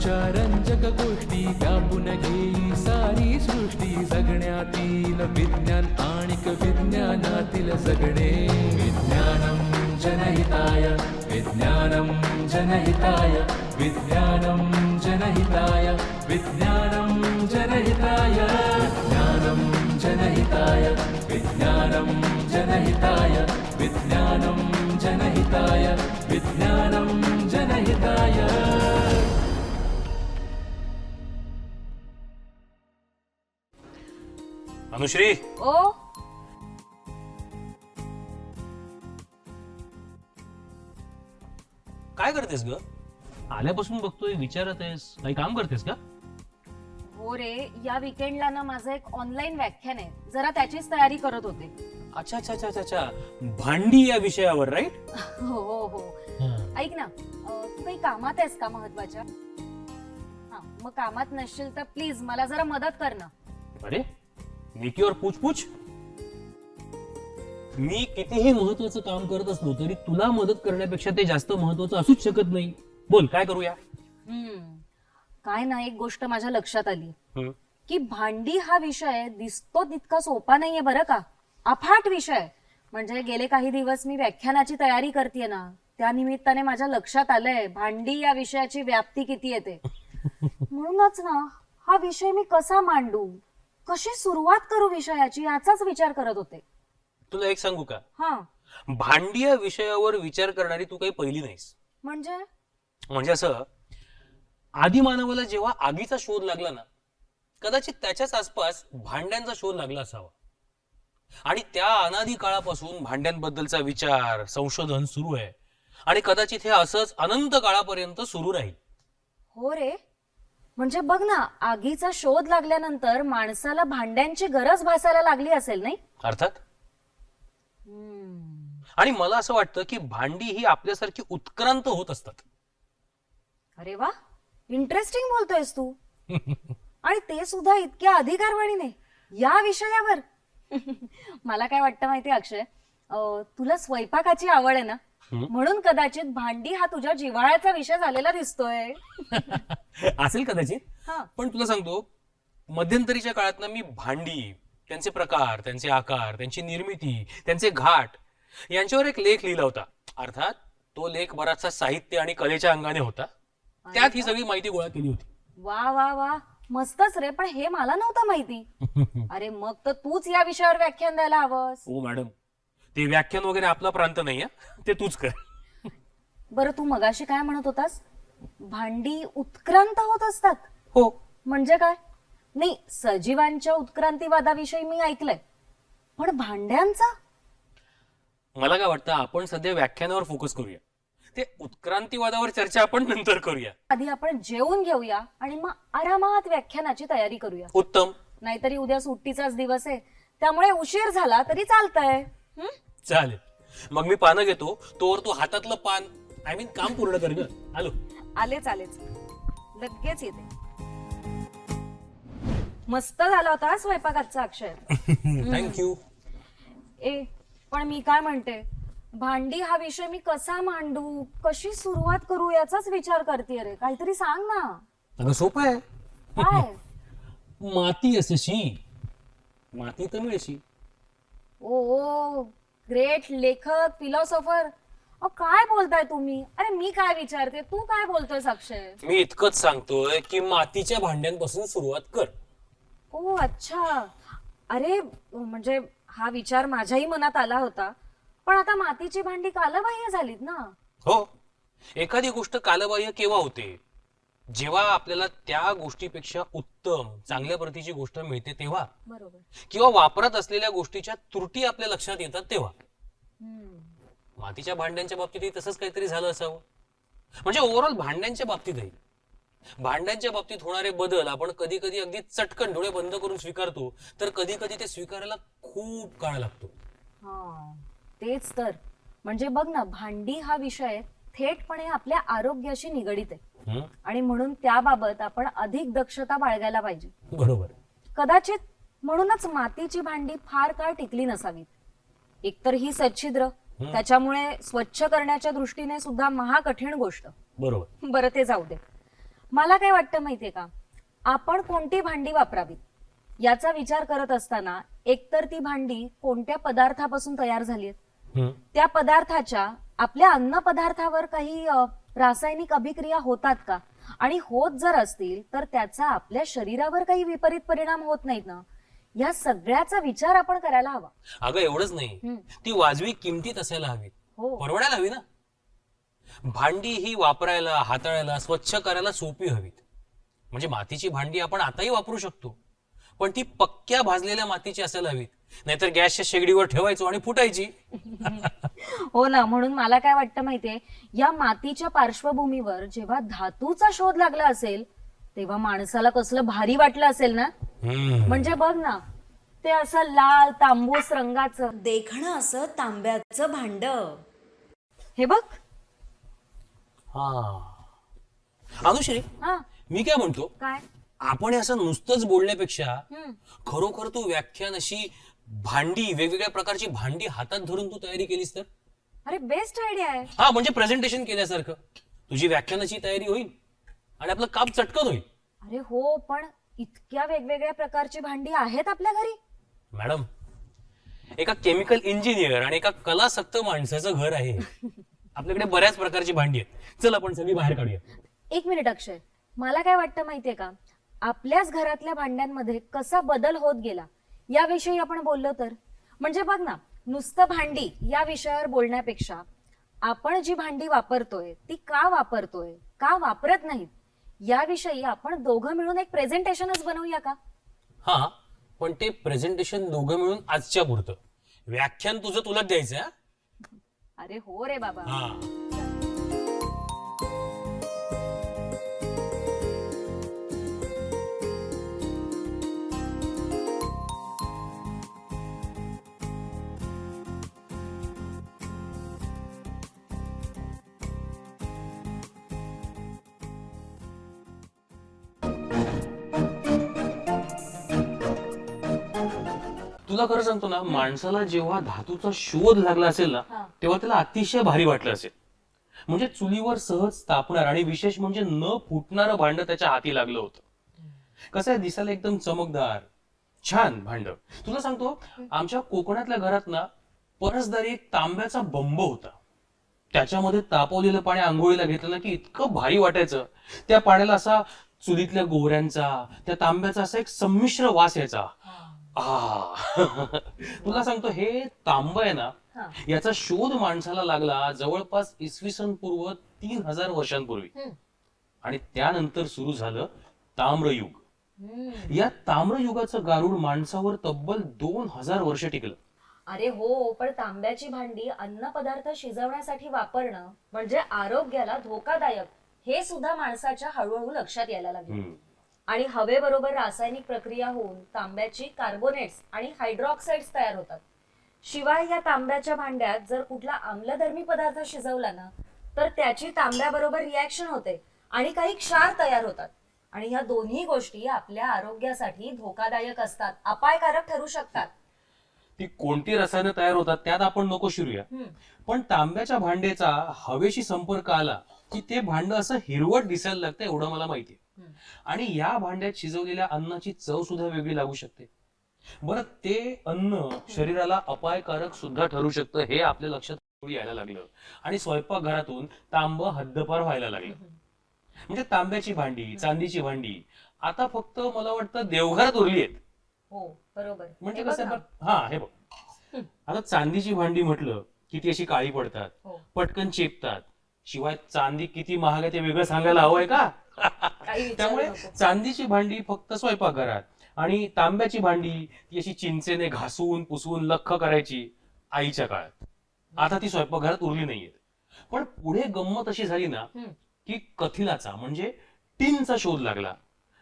विज्ञानाच्या रंजक गोष्टी व्यापून घेई सारी सृष्टी जगण्यातील विज्ञान जनहिताय विज्ञानम जनहिताय विज्ञानम जनहिताय विज्ञानम जनहिताय विज्ञानम जनहिताय विज्ञानम जनहिताय जनहिताय विज्ञानम अनुश्री? ओ? काय करतेस ग? आल्यापासून बघतोय विचारत आहेस काही काम करतेस का? हो रे या विकेंडला ना माझं एक ऑनलाईन व्याख्यान आहे. जरा त्याचीच तयारी करत होते. अच्छा अच्छा अच्छा अच्छा अच्छा. भांडी या विषयावर राईट हो हो. हो. ऐक ना अं, तू काही कामात आहेस का महत्त्वाच्या? हा मग कामात नसशील तर प्लीज मला जरा मदत कर ना. अरे नेकीवर पूछ मी कितीही महत्वाचं काम करत असलो तरी तुला मदत करण्यापेक्षा ते जास्त महत्वाचं असूच शकत नाही. बोल काय करूया? हम्म. काय ना एक गोष्ट माझ्या लक्षात आली. की भांडी हा विषय दिसतो तितका सोपा नाहीये बरं का. अफाट विषय. म्हणजे गेले काही दिवस मी व्याख्यानाची तयारी करते ना त्या निमित्ताने माझ्या लक्षात आलंय भांडी या विषयाची व्याप्ती किती येते. म्हणूनच ना हा विषय मी कसा मांडू? कशी सुरुवात करू विषयाची याचाच विचार करत होते. तुला एक सांगू का? हा. भांडी या विषयावर विचार करणारी तू काही पहिली नाहीस. म्हणजे? म्हणजे असं आदिमानवाला जेव्हा आगीचा शोध लागला ना कदाचित त्याच्याच आसपास भांड्यांचा शोध लागला असावा. आणि त्या अनादी काळापासून भांड्यांबद्दलचा विचार संशोधन सुरू आहे. आणि कदाचित हे असंच अनंत काळापर्यंत सुरू राहील. हो रे. म्हणजे बघ ना आगीचा शोध लागल्यानंतर माणसाला भांड्यांची गरज भासायला लागली असेल नाही? अर्थात? आणि मला असं वाटतं की भांडी ही आपल्यासारखी उत्क्रांत होत असतात. अरे वा इंटरेस्टिंग बोलतोयस तू. आणि ते सुद्धा इतक्या अधिकारवाणीने या विषयावर. मला काय वाटतं माहिती अक्षय? अं, तुला स्वयंपाकाची आवड आहे ना. म्हणून कदाचित भांडी हा तुझ्या जिव्हाळ्याचा विषय झालेला दिसतोय. असेल कदाचित. हा. पण तुला सांगतो मध्यंतरीच्या काळात ना मी भांडी त्यांचे प्रकार त्यांचे आकार त्यांची निर्मिती त्यांचे घाट यांच्यावर एक लेख लिहिला होता. अर्थात तो लेख बराचसा साहित्य आणि कलेच्या अंगाने होता. त्यात ही सगळी माहिती गोळा केली होती. वा वा वा. मस्तच रे पण हे मला नव्हतं माहिती. अरे मग तर तूच या विषयावर व्याख्यान द्यायला हवंस. हो मॅडम. ते व्याख्यान वगैरे आपला प्रांत नाही. ते तूच कर. बरं तू मगाशी काय म्हणत होतास? भांडी उत्क्रांत होत असतात. हो. म्हणजे काय? नाही सजीवांच्या उत्क्रांतीवादाविषयी मी ऐकलंय. पण भांड्यांचा? मला काय वाटतं आपण सध्या व्याख्यानावर फोकस करूया. ते उत्क्रांतीवादावर चर्चा आपण नंतर करूया. आधी आपण जेवून घेऊया आणि मग आरामात व्याख्यानाची तयारी करूया. उत्तम. नाहीतरी उद्या सुट्टीचाच दिवस आहे. त्यामुळे उशीर झाला तरी चालतंय? चालेल. मग मी पानं घेतो तोवर तू हातातलं पान आय मीन काम पूर्ण कर ग. आलो. आलेच आलेच. लगेच येते. मस्त झाला होता हा स्वयंपाक आजचा अक्षय. थँक्यू ए पण मी काय म्हणते? भांडी हा विषय मी कसा मांडू? कशी सुरुवात करू याचाच विचार करते रे. काहीतरी सांग ना. अगं सोपं आहे. काय? माती असशी. माती तर मिळशी. ओ ग्रेट लेखक फिलॉसॉफर अ काय बोलताय तुम्ही? अरे मी काय विचारते? तू काय बोलतोय अक्षय? मी इतकंच सांगतोय की मातीच्या भांड्यांपासून सुरुवात कर. ओ अच्छा. अरे म्हणजे हा विचार माझ्याही मनात आला होता. पण आता मातीची भांडी कालबाह्य झालीत ना? हो. एखादी गोष्ट कालबाह्य केव्हा होते? जेव्हा आपल्याला त्या गोष्टीपेक्षा उत्तम चांगल्या प्रतीची गोष्ट मिळते तेव्हा. बरोबर. किंवा वापरत असलेल्या गोष्टीच्या त्रुटी आपल्या लक्षात येतात तेव्हा. मातीच्या भांड्यांच्या बाबतीतही तसंच काहीतरी झालं असावं. म्हणजे ओव्हरऑल भांड्यांच्या बाबतीतही भांड्यांच्या बाबतीत होणारे बदल आपण कधी कधी अगदी चटकन डोळे बंद करून स्वीकारतो तर कधी कधी ते स्वीकारायला खूप काळ लागतो. हा तेच तर. म्हणजे बघ ना भांडी हा विषय थेटपणे आपल्या आरोग्याशी निगडित आहे. हं? आणि म्हणून त्याबाबत आपण अधिक दक्षता बाळगायला पाहिजे. बरोबर. कदाचित म्हणूनच मातीची भांडी फार काळ टिकली नसावीत. एकतर ही सच्छिद्र त्याच्यामुळे स्वच्छ करण्याच्या दृष्टीने सुद्धा महाकठीण गोष्ट. बरोबर. बरं ते जाऊ दे. मला काय वाटतं माहितीये का? आपण कोणती भांडी वापरावीत? याचा विचार करत असताना एकतर ती भांडी कोणत्या पदार्थापासून तयार झाली आहेत? त्या पदार्थाच्या आपल्या अन्न पदार्थावर काही रासायनिक अभिक्रिया होतात का? आणि होत जर असतील तर त्याचा आपल्या शरीरावर काही विपरीत परिणाम होत नाहीत ना? या सगळ्याचा विचार आपण करायला हवा. अगं एवढंच नाही. ती वाजवी किमतीत असायला हवी. हो. परवडायला हवी ना? भांडी ही वापरायला हाताळायला स्वच्छ करायला सोपी हवीत. म्हणजे मातीची भांडी आपण आताही वापरू शकतो. पण ती पक्क्या भाजलेल्या मातीची असायला हवीत. नाहीतर गॅसच्या शेगडीवर ठेवायचो आणि फुटायची. हो ना म्हणून मला काय वाटतं माहितीये या मातीच्या पार्श्वभूमीवर जेव्हा धातूचा शोध लागला असेल तेव्हा माणसाला कसलं भारी वाटलं असेल ना. म्हणजे बघ ना ते असं लाल तांबूस रंगाचं. देखणं असं तांब्याचं भांड. हे बघ. हा. अनुश्री हा. मी काय म्हणतो? काय? आपण हे असं नुसतंच बोलण्यापेक्षा हम्म. खरोखर तू व्याख्यान अशी भांडी वेगवेगळ्या प्रकारची भांडी हातात धरून तू तयारी केलीस तर? अरे बेस्ट आयडिया आहे. हा म्हणजे प्रेझेंटेशन केल्यासारखं. तुझी व्याख्यानाची तयारी होईल आणि आपलं काम चटकन होईल. अरे हो पण इतक्या वेगवेगळ्या प्रकारची भांडी आहेत आपल्या घरी? मॅडम एका केमिकल इंजिनियर आणि एका कलासक्त माणसाचं घर आहे. आपल्याकडे बऱ्याच प्रकारची भांडी आहेत. चल आपण सगळी बाहेर काढूया एक मिनिट अक्षय. मला काय वाटतं माहितीये का? आपल्याच घरातल्या भांड्यांमध्ये कसा बदल होत गेला? याविषयी आपण बोललो तर. म्हणजे बघ ना नुसतं भांडी या विषयावर बोलण्यापेक्षा आपण जी भांडी वापरतोय ती का वापरतोय का वापरत नाहीत याविषयी आपण दोघं मिळून एक प्रेझेंटेशनच बनवूया का? हा पण ते प्रेझेंटेशन दोघं मिळून आजच्या पुरतं. व्याख्यान तुझं तुलाच द्यायचं? अरे हो रे बाबा. हा. तुला खरं सांगतो ना माणसाला जेव्हा धातूचा शोध लागला असेल ना. तेव्हा त्याला अतिशय भारी वाटलं असेल. म्हणजे चुलीवर सहज तापणार आणि विशेष म्हणजे न फुटणारं भांड त्याच्या हाती लागलं होतं. कसं आहे दिसायला एकदम चमकदार छान भांड. तुला सांगतो आमच्या कोकणातल्या घरात ना परसदारी एक तांब्याचा बंब होता. त्याच्यामध्ये तापवलेलं पाणी आंघोळीला घेतलं ना की इतकं भारी वाटायचं. त्या पाण्याला असा चुलीतल्या गोऱ्यांचा त्या तांब्याचा असा एक संमिश्र वास यायचा. आ तुला सांगतो हे तांब आहे ना हा. याचा शोध माणसाला लागला जवळपास इसवी सन पूर्व तीन हजार वर्षांपूर्वी हम्म. आणि त्यानंतर सुरू झालं ताम्रयुग हम्म. या ताम्रयुगाचं गारुड माणसावर तब्बल दोन हजार वर्ष टिकलं अरे हो पण तांब्याची भांडी अन्न पदार्थ शिजवण्यासाठी वापरणं म्हणजे आरोग्याला धोकादायक हे सुद्धा माणसाच्या हळूहळू लक्षात यायला लागले हम्म. आणि हवेबरोबर रासायनिक प्रक्रिया होऊन तांब्याची कार्बोनेट्स आणि हायड्रॉक्साईड्स तयार होतात शिवाय या तांब्याच्या भांड्यात जर कुठला आम्लधर्मी पदार्थ शिजवला ना तर त्याची तांब्याबरोबर रिॲक्शन होते आणि काही क्षार तयार होतात आणि ह्या दोन्ही गोष्टी आपल्या आरोग्यासाठी धोकादायक असतात अपायकारक ठरू शकतात ती कोणती रसायनं तयार होतात त्यात आपण नको शिरूया. पण तांब्याच्या भांड्याचा हवेशी संपर्क आला की ते भांड असं हिरवट दिसायला लागतं एवढं मला हम्म. आणि या भांड्यात शिजवलेल्या अन्नाची चव सुद्धा वेगळी लागू शकते. बरं ते अन्न शरीराला अपायकारक सुद्धा ठरू शकतं हे आपल्या लक्षात यायला लागलं. आणि स्वयंपाकघरातून तांब हद्दपार व्हायला लागलं. म्हणजे तांब्याची भांडी चांदीची भांडी आता फक्त मला वाटतं देवघरात उरली आहेत. हो बरोबर. म्हणजे कसं. आहे हा हे बघ. आता चांदीची भांडी म्हटलं की ती अशी काळी पडतात हो. पटकन चेपतात. शिवाय चांदी किती महाग आहे ते वेगळं सांगायला हवंय का? काही विचारू त्यामुळे. चांदीची भांडी फक्त स्वयंपाकघरात आणि तांब्याची भांडी ती अशी चिंचेने घासून पुसवून लख्ख करायची आईच्या काळात आता ती स्वयंपाकघरात उरली नाहीये पण पुढे गंमत अशी झाली ना. की कथिलाचा म्हणजे टिनचा शोध लागला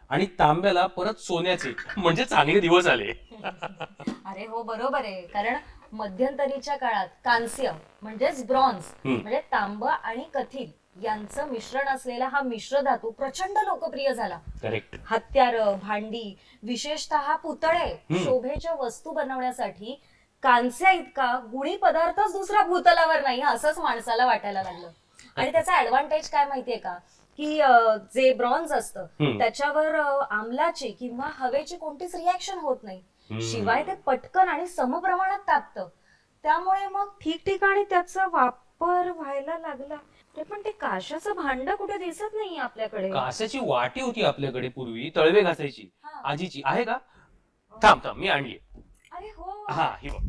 आणि तांब्याला परत सोन्याचे म्हणजे चांगले दिवस आले अरे हो बरोबर आहे कारण मध्यंतरीच्या काळात कांस्य म्हणजेच ब्रॉन्झ. म्हणजे तांब आणि कथील यांचं मिश्रण असलेला हा मिश्र धातू प्रचंड लोकप्रिय झाला. करेक्ट हत्यार भांडी विशेषतः पुतळे. शोभेच्या वस्तू बनवण्यासाठी कांस्य इतका गुणी पदार्थच दुसरा भूतलावर नाही असंच माणसाला वाटायला लागलं. आणि त्याचा ऍडव्हान्टेज काय माहितीये का? की जे ब्रॉन्झ असतं. त्याच्यावर आम्लाची किंवा हवेची कोणतीच रिॲक्शन होत नाही. शिवाय ते पटकन आणि समप्रमाणात तापतं. त्यामुळे मग ठिकठिकाणी त्याचा वापर व्हायला लागला. ते पण ते काशाचं भांड कुठे दिसत नाही आपल्याकडे? कास्याची वाटी होती आपल्याकडे पूर्वी तळवे घासायची. हा. आजीची. आहे का? थांब थांब मी आणली. अरे हो. हा ही बघ.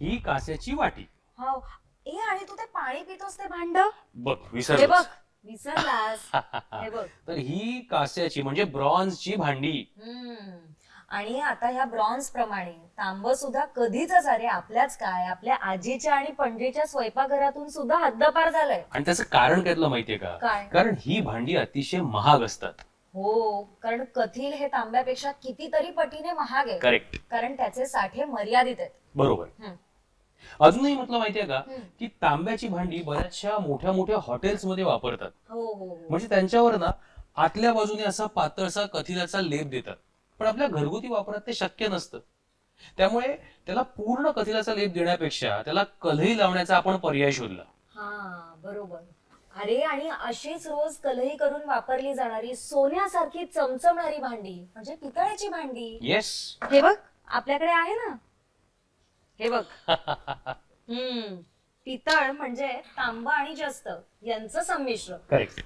ही कास्याची वाटी. हो. ए आणि तू ते पाणी पितोस ते भांड? बघ हे विसर बघ विसरलास. हे बघ. तर ही कास्याची म्हणजे ब्रॉन्झची भांडी. हम्म. आणि आता ह्या ब्रॉन्झ प्रमाणे तांब सुद्धा कधीच अरे आपल्याच काय? आपल्या आजीच्या आणि पणजीच्या स्वयंपाकघरातून सुद्धा हद्दपार झालंय. आणि त्याचं कारण काय माहितीये का? काय? कारण ही भांडी अतिशय महाग असतात. हो कारण कथील हे तांब्यापेक्षा कितीतरी पटीने महाग आहे करेक्ट कारण त्याचे साठे मर्यादित आहेत. बरोबर. अजूनही म्हटलं माहितीये का. की तांब्याची भांडी बऱ्याचशा मोठ्या मोठ्या हॉटेल्समध्ये वापरतात. हो हो हो. म्हणजे त्यांच्यावर ना आतल्या बाजूने असा पातळसा कथिलाचा लेप देतात. पण आपल्या घरगुती वापरात ते शक्य नसतं. त्यामुळे त्याला पूर्ण कथिलाचा लेप देण्यापेक्षा त्याला कलही लावण्याचा आपण पर्याय शोधला. हा बरोबर. अरे आणि अशीच रोज कलही करून वापरली जाणारी सोन्यासारखी चमचमणारी भांडी म्हणजे पितळेची भांडी. येस हे बघ. आपल्याकडे आहे ना? हे बघ. हम्म. पितळ म्हणजे तांबा आणि जस्त यांचं संमिश्र.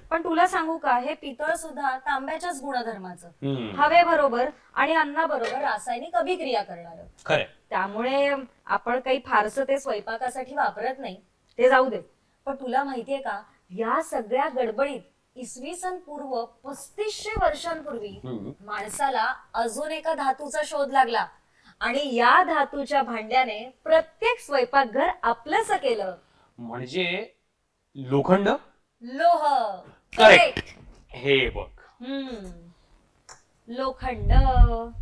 पण तुला सांगू का हे पितळ सुद्धा तांब्याच्याच गुणधर्माचं. हवेबरोबर आणि अन्नाबरोबर रासायनिक अभिक्रिया करणार. त्यामुळे आपण काही फारसं ते स्वयंपाकासाठी वापरत नाही. ते जाऊ दे. पण तुला माहितीये का या सगळ्या गडबडीत इसवी सन पूर्व पस्तीसशे वर्षांपूर्वी. माणसाला अजून एका धातूचा शोध लागला. आणि या धातूच्या भांड्याने प्रत्येक स्वयंपाकघर आपलंस केलं. म्हणजे लोखंड? लोह. Correct. हे बघ. हम्म. लोखंड.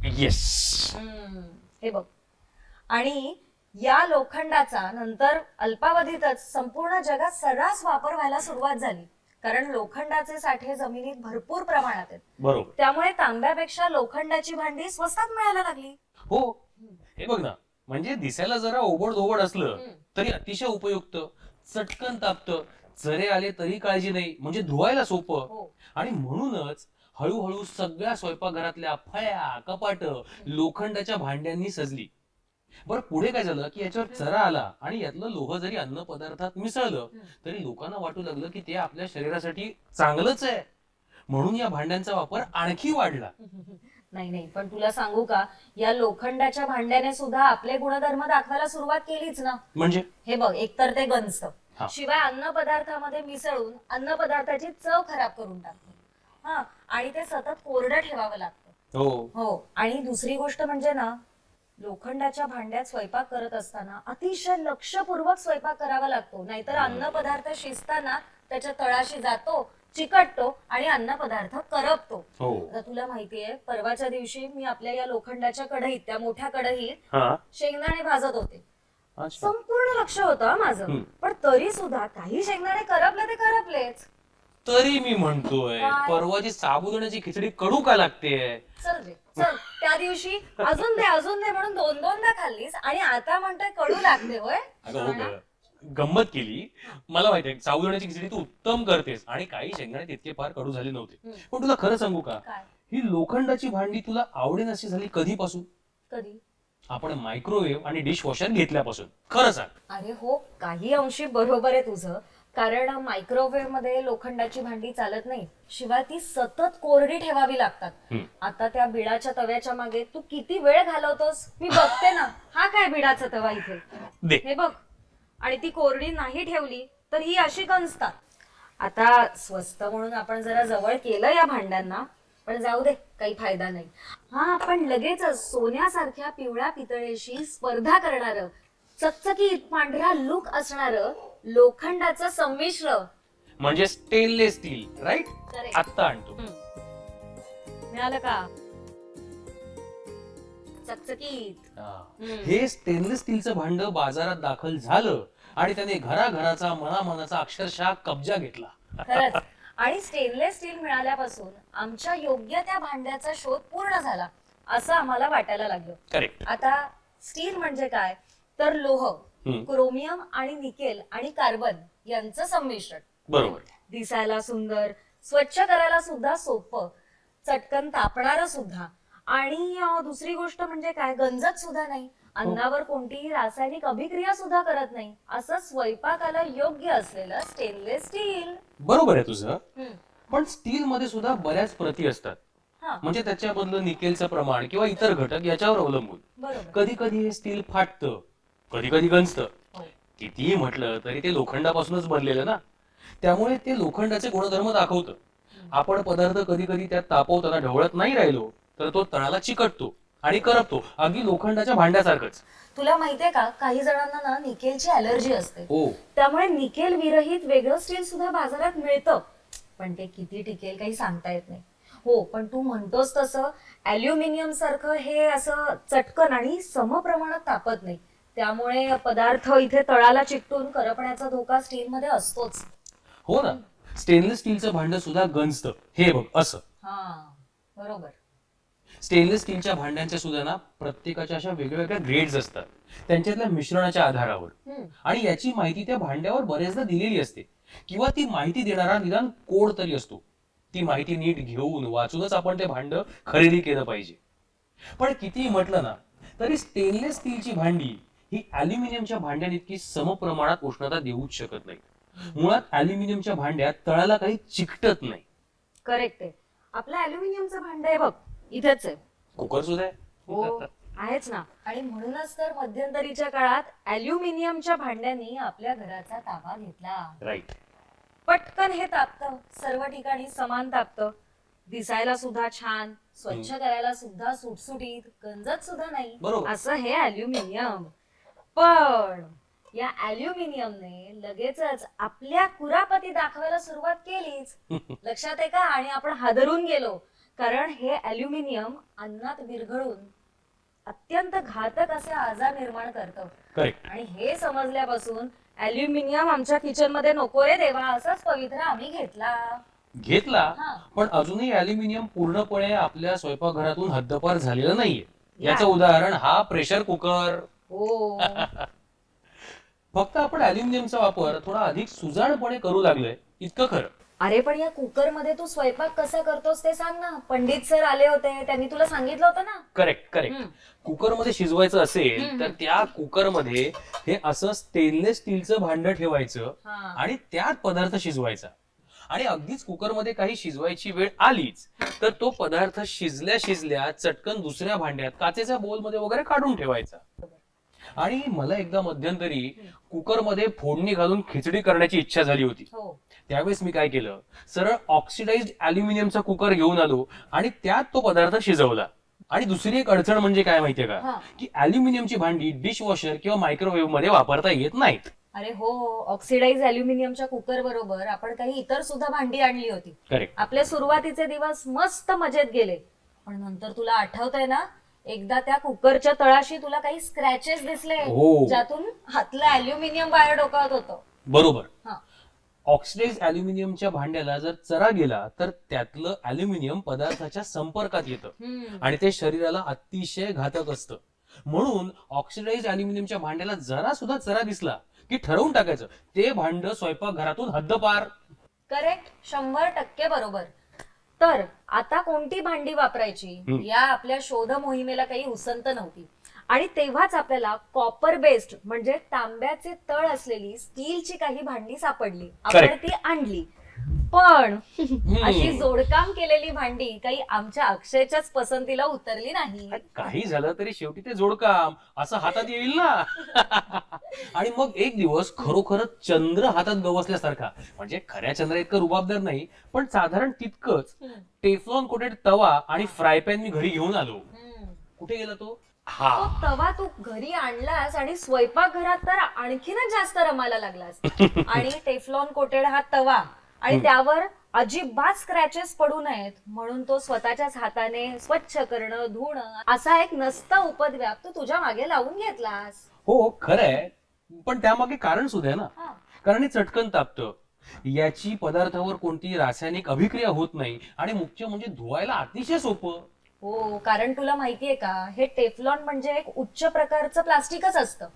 येस हम्म, हे बघ. आणि या लोखंडाचा नंतर अल्पावधीतच संपूर्ण जगात सर्रास वापर व्हायला सुरुवात झाली. कारण लोखंडाचे साठे जमिनीत भरपूर प्रमाणात आहेत. बरोबर. त्यामुळे तांब्यापेक्षा लोखंडाची भांडी स्वस्तात मिळायला लागली. हो. हे बघ ना. म्हणजे दिसायला जरा ओबड धोबड असलं. तरी अतिशय उपयुक्त. चटकन तापत. जरे आले तरी काळजी नाही. म्हणजे धुवायला सोपं. हो. आणि म्हणूनच हळूहळू सगळ्या स्वयंपाकघरातल्या फळ्या कपाट लोखंडाच्या भांड्यांनी सजली. बरं पुढे काय झालं की याच्यावर चरा आला आणि यातलं लोह जरी अन्न पदार्थात मिसळलं. तरी लोकांना वाटू लागलं की ते आपल्या शरीरासाठी चांगलंच आहे. म्हणून या भांड्यांचा वापर आणखी वाढला. नाही नाही. पण तुला सांगू का या लोखंडाच्या भांड्याने सुद्धा आपले गुणधर्म दाखवायला सुरुवात केलीच ना. म्हणजे? हे बघ एकतर ते गंजत. हा. शिवाय अन्न पदार्थामध्ये मिसळून अन्न पदार्थाची चव खराब करून टाकतं. हा आणि ते सतत कोरडं ठेवावं लागतं. हो. हो. आणि दुसरी गोष्ट म्हणजे ना लोखंडाच्या भांड्यात स्वयंपाक करत असताना अतिशय लक्षपूर्वक स्वयंपाक करावा लागतो. नाहीतर अन्न पदार्थ शिजताना त्याच्या तळाशी जातो चिकटतो आणि अन्न पदार्थ करपतो. हो. आता तुला माहितीये परवाच्या दिवशी मी आपल्या या लोखंडाच्या कढईत त्या मोठ्या कढईत हा. शेंगदाणे भाजत होते. अच्छा. संपूर्ण लक्ष होतं हा माझं. हम्म. पण तरी सुद्धा काही शेंगदाणे करपले ते करपलेच. तरी मी म्हणतोय काय? परवाची साबुदाण्याची खिचडी कडू का लागते? चल रे चल. त्या दिवशी अजून दे अजून दे म्हणून दोन दोनदा खाल्लीस आणि आता म्हणतोय कडू लागते होय. अगं हो गं. गंमत केली मला माहिती आहे साबुदाण्याची खिचडी तू उत्तम करतेस आणि काही शेंगदाणे तितके फार कडू झाले नव्हते. पण तुला खरं सांगू का? काय? ही लोखंडाची भांडी तुला आवडेन अशी झाली कधीपासून? कधी? आपण मायक्रोवेव्ह आणि डिश वॉशर घेतल्यापासून. खरं सांग. अरे हो काही अंशी बरोबर आहे तुझं. कारण मायक्रोवेव्हमध्ये लोखंडाची भांडी चालत नाही. शिवाय ती सतत कोरडी ठेवावी लागतात. हम्म. आता त्या बिडाच्या तव्याच्या मागे तू किती वेळ घालवतोस? मी बघते ना. हा काय बिडाचा तवा इथे? दे. हे बघ. आणि ती कोरडी नाही ठेवली तर ही अशी गंजतात. आता स्वस्त म्हणून आपण जरा जवळ केलं या भांड्यांना पण जाऊ दे काही फायदा नाही. हा आपण लगेचच सोन्यासारख्या पिवळ्या पितळेशी स्पर्धा करणार चकचकीत पांढरा लुक असणार लोखंडाचं संमिश्र. म्हणजे स्टेनलेस स्टील राईट Correct. आत्ता आणतो. मिळालं का? चकचकीत. हा. स्टेनलेस स्टीलचं भांड बाजारात दाखल झालं आणि त्याने घराघराचा मनामनाचा अक्षरशः कब्जा घेतला. खरंच. आणि स्टेनलेस स्टील मिळाल्यापासून आमच्या योग्य त्या भांड्याचा शोध पूर्ण झाला असं आम्हाला वाटायला लागलं. करेक्ट आता स्टील म्हणजे काय? तर लोह हम्म. क्रोमियम आणि निकेल आणि कार्बन यांचं संमिश्रण. बरोबर. दिसायला सुंदर स्वच्छ करायला सुद्धा सोपं चटकन तापणार सुद्धा. आणि दुसरी गोष्ट म्हणजे काय? गंजत सुद्धा नाही. अन्नावर कोणतीही रासायनिक अभिक्रिया सुद्धा करत नाही. असं स्वयंपाकाला योग्य असलेलं स्टेनलेस स्टील बरोबर आहे तुझं. पण स्टील मध्ये सुद्धा बऱ्याच प्रती असतात. म्हणजे त्याच्यामधलं निकेलचं प्रमाण किंवा इतर घटक याच्यावर अवलंबून. कधी कधी हे स्टील फाटतं. कधी कधी गंजतं. कितीही म्हटलं तरी ते लोखंडापासूनच बनलेलं ना? त्यामुळे ते लोखंडाचे गुणधर्म दाखवतं. आपण पदार्थ कधी कधी त्यात तापवताना ढवळत नाही राहिलो. तर तो तळाला चिकटतो आणि करपतो अगदी लोखंडाच्या भांड्यासारखंच. तुला माहितीये का काही जणांना ना निकेलची अलर्जी असते. हो. त्यामुळे निकेल विरहित वेगळं स्टील सुद्धा बाजारात मिळतं. पण ते किती टिकेल काही सांगता येत नाही. हो पण तू म्हणतोस तसं अल्युमिनियम सारखं हे असं चटकन आणि समप्रमाणात तापत नाही. त्यामुळे पदार्थ इथे तळाला चिकटून करपण्याचा धोका स्टील मध्ये असतोच. हो ना. स्टेनलेस स्टीलचं भांड सुद्धा गंजतं. हे बघ असं. हा बरोबर. स्टेनलेस स्टीलच्या भांड्यांच्या सुद्धा ना प्रत्येकाच्या अशा वेगवेगळ्या ग्रेड्स असतात. त्यांच्यातल्या मिश्रणाच्या आधारावर. आणि याची माहिती त्या भांड्यावर बरेचदा दिलेली असते. किंवा ती माहिती देणारा निदान कोड तरी असतो. ती माहिती नीट घेऊन वाचूनच आपण ते भांड खरेदी केलं पाहिजे. पण कितीही म्हटलं ना तरी स्टेनलेस स्टीलची भांडी ही अल्युमिनियमच्या भांड्याइतकी समप्रमाणात उष्णता देऊच शकत नाही मुळात अल्युमिनियमच्या भांड्यात तळाला काही चिकटत नाही. करेक्ट आहे. आपलं अल्युमिनियमचं भांड आहे बघ. इथेच आहे. कुकर सुद्धा आहे? हो आहेच ना. आणि म्हणूनच तर मध्यंतरीच्या काळात अल्युमिनियमच्या भांड्यांनी आपल्या घराचा ताबा घेतला. राईट पटकन हे तापतं सर्व ठिकाणी समान तापतं. दिसायला सुद्धा छान स्वच्छ करायला सुद्धा सुटसुटीत गंजत सुद्धा नाही. बरोबर. असं हे अल्युमिनियम पण या अल्युमिनियमने लगेचच आपल्या कुरापती दाखवायला सुरुवात केलीच. लक्षात आहे का? आणि आपण हादरून गेलो. कारण हे अल्युमिनियम अन्नात विरघळून अत्यंत घातक असे आजार निर्माण करतं. आणि हे समजल्यापासून अल्युमिनियम आमच्या किचनमध्ये नको रे देवा असाच पवित्र आम्ही घेतला. घेतला. पण अजूनही अल्युमिनियम पूर्णपणे आपल्या स्वयंपाकघरातून हद्दपार झालेलं नाहीये. याचं. उदाहरण हा प्रेशर कुकर हो. फक्त आपण अल्युमिनियमचा वापर थोडा अधिक सुजाणपणे करू लागलोय. इतकं खरं. अरे पण या कुकरमध्ये तू स्वयंपाक कसा करतोस ते सांग ना. पंडित सर आले होते त्यांनी तुला सांगितलं होतं ना. करेक्ट करेक्ट हम्म. कुकरमध्ये शिजवायचं असेल तर त्या कुकरमध्ये हे असं स्टेनलेस स्टीलचं भांड ठेवायचं हा. आणि त्यात पदार्थ शिजवायचा. आणि अगदीच कुकरमध्ये काही शिजवायची वेळ आलीच तर तो पदार्थ शिजल्या शिजल्या चटकन दुसऱ्या भांड्यात काचेच्या बोलमध्ये वगैरे काढून ठेवायचा. आणि मला एकदा मध्यंतरी कुकरमध्ये फोडणी घालून खिचडी करण्याची इच्छा झाली होती. हो. त्यावेळेस मी काय केलं? सरळ ऑक्सिडाइज्ड अल्युमिनियमचा कुकर घेऊन आलो आणि त्यात तो पदार्थ शिजवला. आणि दुसरी एक अडचण म्हणजे काय माहितीये का? हा. की अल्युमिनियमची भांडी डिशवॉशर किंवा मायक्रोवेव्हमध्ये वापरता येत नाहीत. अरे हो ऑक्सिडाइज अल्युमिनियमच्या कुकर बरोबर आपण काही इतर सुद्धा भांडी आणली होती. करेक्ट आपले सुरुवातीचे दिवस मस्त मजेत गेले. पण नंतर तुला आठवतंय ना एकदा त्या कुकरच्या तळाशी तुला काही स्क्रॅचेस दिसले हो. ज्यातून हातलं अल्युमिनियम बाहेर डोकावत होतं. बरोबर. हा. ऑक्सिडाइज अल्युमिनियमच्या भांड्याला जर चरा गेला तर त्यातलं अल्युमिनियम पदार्थाच्या संपर्कात येतं. हम्म. आणि ते शरीराला अतिशय घातक असतं. म्हणून ऑक्सिडाइज अल्युमिनियमच्या भांड्याला जरा सुद्धा चरा दिसला की ठरवून टाकायचं. ते भांड स्वयंपाकघरातून हद्दपार. करेक्ट शंभर टक्के बरोबर. तर आता कोणती भांडी वापरायची. या आपल्या शोध मोहिमेला काही उसंत नव्हती आणि तेव्हाच आपल्याला कॉपर बेस्ड म्हणजे तांब्याचे तळ असलेली स्टीलची काही भांडी सापडली आपण. ती आणली पण अशी जोडकाम केलेली भांडी काही आमच्या अक्षयच्याच पसंतीला उतरली नाही. काही झालं तरी शेवटी ते जोडकाम. असं हातात येईल ना? आणि मग एक दिवस खरोखरच चंद्र हातात गवसल्यासारखा म्हणजे खऱ्या चंद्र इतकं रुबाबदार नाही पण साधारण तितकंच. टेफ्लॉन कोटेड तवा आणि फ्राय पॅन मी घरी घेऊन आलो. कुठे गेला तो? हा. तो तवा तू घरी आणलास आणि स्वयंपाकघरात तर आणखीनच जास्त रमायला लागलास. आणि टेफ्लॉन कोटेड हा तवा. आणि त्यावर अजिबात स्क्रॅचेस पडू नयेत. म्हणून तो स्वतःच्याच हाताने स्वच्छ करणं धुणं असा एक नसता उपद्व्याप तू तुझ्या मागे लावून घेतलास. हो खरंय. पण त्यामागे कारण सुद्धा आहे ना. हा. कारण हे चटकन तापतं. याची पदार्थावर कोणती रासायनिक अभिक्रिया होत नाही. आणि मुख्य म्हणजे धुवायला अतिशय सोपं. हो कारण तुला माहितीये का हे टेफ्लॉन म्हणजे एक उच्च प्रकारचं प्लास्टिकच असतं.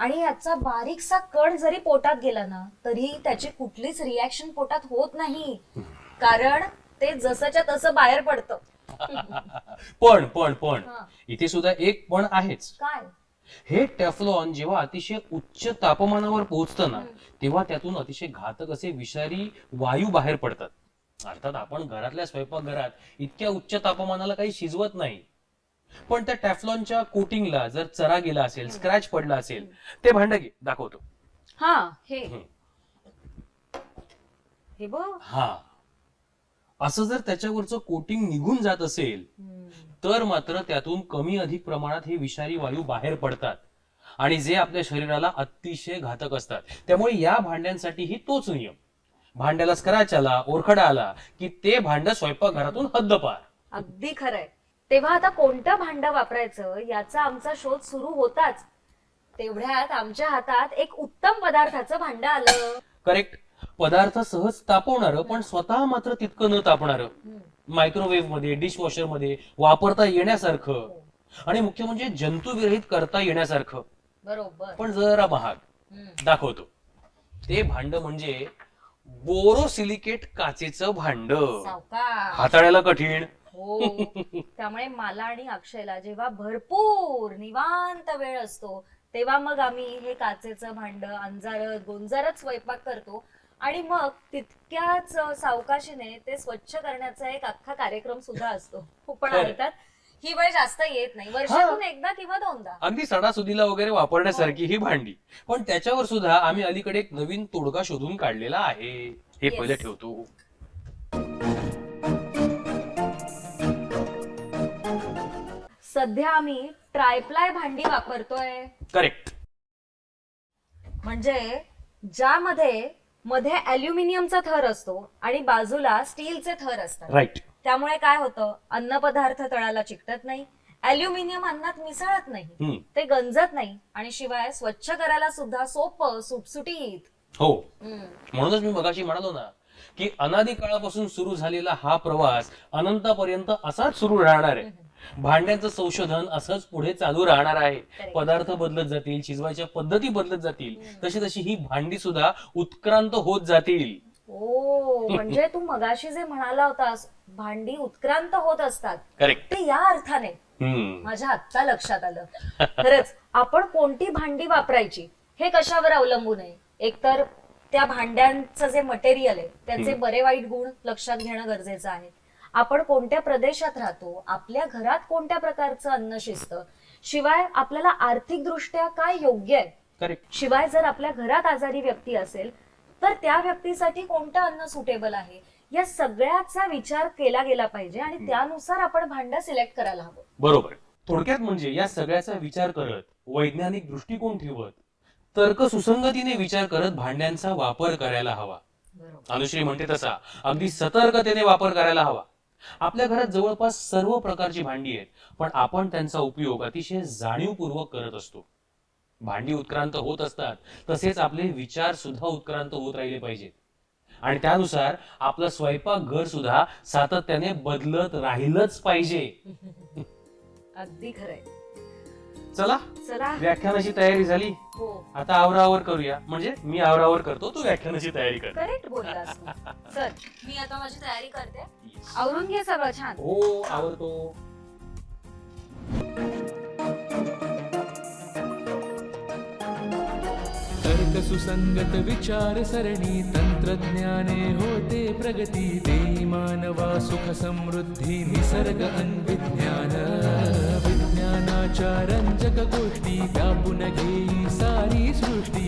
आणि याचा बारीकसा कण जरी पोटात गेला ना तरी त्याची कुठलीच रिॲक्शन पोटात होत नाही. कारण ते जसंच्या तसं बाहेर पडतं. पण पण पण हा. इथे सुद्धा एक पण आहेच. काय? हे टेफ्लॉन जेव्हा अतिशय उच्च तापमानावर पोहोचतं ना तेव्हा त्यातून अतिशय घातक असे विषारी वायू बाहेर पडतात. अर्थात आपण घरातल्या स्वयंपाकघरात इतक्या उच्च तापमानाला काही शिजवत नाही. पण त्या टॅफ्लॉनच्या कोटिंगला जर चरा गेला असेल स्क्रॅच पडला असेल ते भांड घे दाखवतो. हा हे. हे बघ. हा. असं जर त्याच्यावरचं कोटिंग निघून जात असेल तर मात्र त्यातून कमी अधिक प्रमाणात हे विषारी वायू बाहेर पडतात आणि जे आपल्या शरीराला अतिशय घातक असतात. त्यामुळे या भांड्यांसाठीही तोच नियम. भांड्याला स्क्रॅच आला ओरखडा आला की ते भांड स्वयंपाकघरातून हद्दपार. अगदी खरंय. तेव्हा आता कोणतं भांड वापरायचं याचा आमचा शोध सुरू होताच. तेवढ्यात आमच्या हातात एक उत्तम पदार्थाचं भांड आलं. करेक्ट पदार्थ सहज तापवणारं पण स्वतः मात्र तितकं न तापणारं. मायक्रोवेव्हमध्ये डिशवॉशरमध्ये वापरता येण्यासारखं. आणि मुख्य म्हणजे जंतुविरहित करता येण्यासारखं. बरोबर. पण जरा महाग. दाखवतो. ते भांड म्हणजे बोरोसिलिकेट काचेचं भांड. हाताळायला कठीण. हो. त्यामुळे मला आणि अक्षयला जेव्हा भरपूर निवांत वेळ असतो तेव्हा मग आम्ही हे काचेचं भांड अंजारत गोंजारत स्वयंपाक करतो. आणि मग तितक्याच सावकाशीने ते स्वच्छ करण्याचा एक अख्खा कार्यक्रम सुद्धा असतो. पण खरं. ही वेळ जास्त येत नाही. वर्षातून एकदा किंवा दोनदा. अगदी सणासुदीला वगैरे वापरण्यासारखी ही भांडी. पण त्याच्यावर सुद्धा आम्ही अलीकडे एक नवीन तोडगा शोधून काढलेला आहे. हे Yes. पहिले ठेवतो. सध्या आम्ही ट्रायप्लाय भांडी वापरतोय. करेक्ट म्हणजे ज्यामध्ये मध्ये अल्युमिनियमचा थर असतो आणि बाजूला स्टीलचे थर असतात. राईट त्यामुळे काय होतं? अन्नपदार्थ तळाला चिकटत नाही अल्युमिनियम अन्नात मिसळत नाही ते गंजत नाही आणि शिवाय स्वच्छ करायला सुद्धा सोपं सुटसुटीत. हो. म्हणूनच मी मगाशी म्हणालो ना की अनादी काळापासून सुरू झालेला हा प्रवास अनंतापर्यंत असाच सुरू राहणार आहे. भांड्यांचं संशोधन असंच पुढे चालू राहणार आहे. पदार्थ बदलत जातील शिजवायच्या पद्धती बदलत जातील तशी तशी ही भांडी सुद्धा उत्क्रांत होत जातील. ओ म्हणजे तू मगाशी जे म्हणाला होतास भांडी उत्क्रांत होत असतात. करेक्ट ते या अर्थाने माझ्या आत्ता लक्षात आलं. खरंच आपण कोणती भांडी वापरायची हे कशावर अवलंबून आहे? एकतर त्या भांड्यांचं जे मटेरियल आहे त्याचे. बरे वाईट गुण लक्षात घेणं गरजेचं आहे. आपण कोणत्या प्रदेशात राहतो आपल्या घरात कोणत्या प्रकारचं अन्न शिजतं शिवाय आपल्याला आर्थिक दृष्ट्या काय योग्य आहे? शिवाय जर आपल्या घरात आजारी व्यक्ती असेल तर त्या व्यक्तीसाठी कोणतं अन्न सुटेबल आहे? या सगळ्याचा विचार केला गेला पाहिजे आणि त्यानुसार आपण भांड सिलेक्ट करायला हवं. बरोबर. थोडक्यात म्हणजे या सगळ्याचा विचार करत वैज्ञानिक दृष्टिकोन ठेवत तर्क सुसंगतीने विचार करत भांड्यांचा वापर करायला हवा. अनुश्री म्हणते तसा अगदी सतर्कतेने वापर करायला हवा. आपल्या घरात जवळपास सर्व प्रकारची भांडी आहेत पण आपण त्यांचा उपयोग अतिशय जाणीवपूर्वक करत असतो. भांडी उत्क्रांत होत असतात तसेच आपले विचार सुद्धा उत्क्रांत होत राहिले पाहिजेत. आणि त्यानुसार आपलं स्वयंपाक घर सुद्धा सातत्याने बदलत राहिलंच पाहिजे. अगदी खरंय. चला चला. व्याख्यानाची तयारी झाली. हो. आता आवरावर करूया. म्हणजे मी आवरावर करतो तू व्याख्यानाची तयारी कर. करेक्ट बोललास तू. चल. मी आता माझी तयारी करते. आवरून घे सगळं छान. हो आवडतो सुसंगत विचार सरणी तंत्रज्ञाने होते प्रगती देई मानवा सुख समृद्धी निसर्ग अन्विज्ञान। विज्ञानाच्या रंजक गोष्टी व्यापून घेई सारी सृष्टी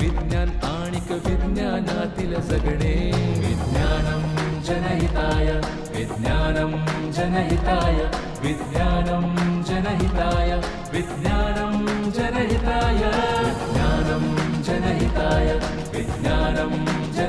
विज्ञान आणिक विज्ञानातील जगणे विज्ञानम जनहिताय विज्ञानम जनहिताय विज्ञानम जनहिताय विज्ञानम